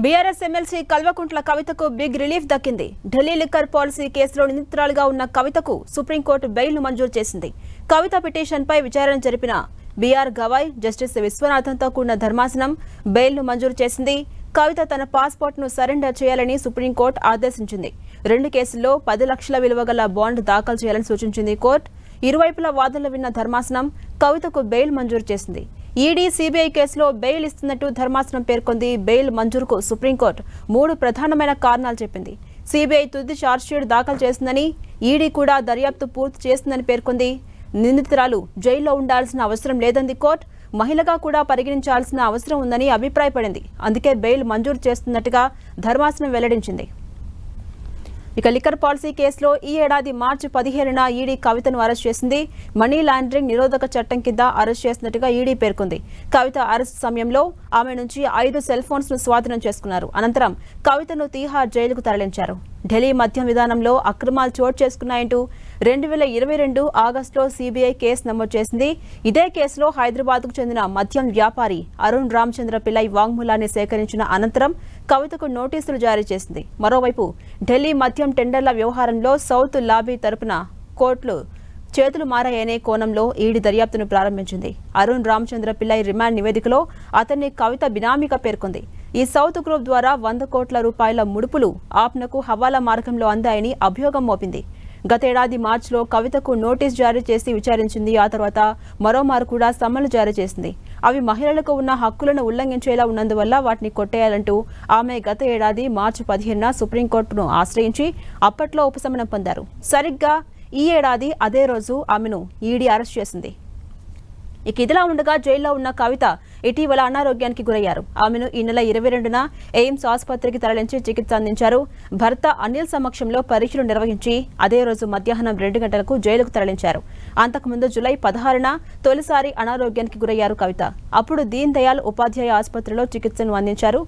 BRS MLC Kalvakuntla కవితకు big relief దక్కింది. Delhi liquor policy కేసులో నిందితురాలుగా ఉన్న కవితకు సుప్రీంకోర్టు బెయిల్ను మంజూరు చేసింది. కవిత పిటిషన్పై విచారణ జరిపిన బీఆర్ గవాయ్ జస్టిస్ విశ్వనాథన్తో కూడిన ధర్మాసనం బెయిల్ను మంజూరు చేసింది. కవిత తన పాస్పోర్ట్ను సరెండర్ చేయాలని సుప్రీంకోర్టు ఆదేశించింది. రెండు కేసుల్లో పది లక్షల విలువ గల బాండ్ దాఖలు చేయాలని సూచించింది కోర్టు. ఇరువైపుల వాదనలు విన్న ధర్మాసనం కవితకు బెయిల్ మంజూరు చేసింది. ఈడీ సీబీఐ కేసులో బెయిల్ ఇస్తున్నట్టు ధర్మాసనం పేర్కొంది బెయిల్ మంజూరుకు సుప్రీంకోర్టు. మూడు ప్రధానమైన కారణాలు చెప్పింది. సీబీఐ తుది ఛార్జ్షీట్ దాఖలు చేసిందని ఈడీ కూడా దర్యాప్తు పూర్తి చేసిందని పేర్కొంది. నిందితురాలు జైల్లో ఉండాల్సిన అవసరం లేదంది కోర్టు. మహిళగా కూడా పరిగణించాల్సిన అవసరం ఉందని అభిప్రాయపడింది. అందుకే బెయిల్ మంజూరు చేస్తున్నట్టుగా ధర్మాసనం వెల్లడించింది. ఇక లిక్కర్ పాలసీ కేసులో ఈ ఏడాది మార్చి పదిహేనున ఈడీ కవితను అరెస్ట్ చేసింది. మనీ లాండరింగ్ నిరోధక చట్టం కింద అరెస్ట్ చేసినట్టుగా ఈడీ పేర్కొంది. కవిత అరెస్ట్ సమయంలో ఆమె నుంచి ఐదు సెల్ ఫోన్స్ను స్వాధీనం చేసుకున్నారు. అనంతరం కవితను తీహార్ జైలుకు తరలించారు. ఢిల్లీ మద్యం విధానంలో అక్రమాలు చోటు చేసుకున్నాయంటూ రెండు వేల ఇరవై రెండు ఆగస్టులో సీబీఐ కేసు నమోదు చేసింది. ఇదే కేసులో హైదరాబాద్కు చెందిన మద్యం వ్యాపారి అరుణ్ రామచంద్ర పిల్లై వాంగ్మూలాన్ని సేకరించిన అనంతరం కవితకు నోటీసులు జారీ చేసింది. మరోవైపు ఢిల్లీ మద్యం టెండర్ల వ్యవహారంలో సౌత్ లాబీ తరపున కోర్టులు చేతులు మారాయనే కోణంలో ఈడీ దర్యాప్తును ప్రారంభించింది. అరుణ్ రామచంద్ర పిల్లై రిమాండ్ నివేదికలో అతన్ని కవిత బినామీగా పేర్కొంది. ఈ సౌత్ గ్రూప్ ద్వారా వంద కోట్ల రూపాయల ముడుపులు ఆప్నకు హవాలా మార్గంలో అందాయని అభియోగం మోపింది. గతేడాది మార్చిలో కవితకు నోటీస్ జారీ చేసి విచారించింది. ఆ తర్వాత మరోమారు కూడా సమ్మలు జారీ చేసింది. అవి మహిళలకు ఉన్న హక్కులను ఉల్లంఘించేలా ఉన్నందువల్ల వాటిని కొట్టేయాలంటూ ఆమె గత ఏడాది మార్చి పదిహేనున సుప్రీంకోర్టును ఆశ్రయించి అప్పట్లో ఉపశమనం పొందారు. సరిగ్గా ఈ ఏడాది అదే రోజు ఆమెను ఈడీ అరెస్ట్ చేసింది. ఇక ఇదిలా ఉండగా జైల్లో ఉన్న కవిత ఇటీవల అనారోగ్యానికి గురయ్యారు. ఆమెను ఈ నెల ఇరవై రెండున ఎయిమ్స్ ఆసుపత్రికి తరలించి చికిత్స అందించారు. భర్త అనిల్ సమక్షంలో పరీక్షలు నిర్వహించి అదే రోజు మధ్యాహ్నం రెండు గంటలకు జైలుకు తరలించారు. అంతకుముందు జులై పదహారున తొలిసారి అనారోగ్యానికి గురయ్యారు కవిత. అప్పుడు దీన్ దయాల్ ఉపాధ్యాయ ఆసుపత్రిలో చికిత్సను అందించారు.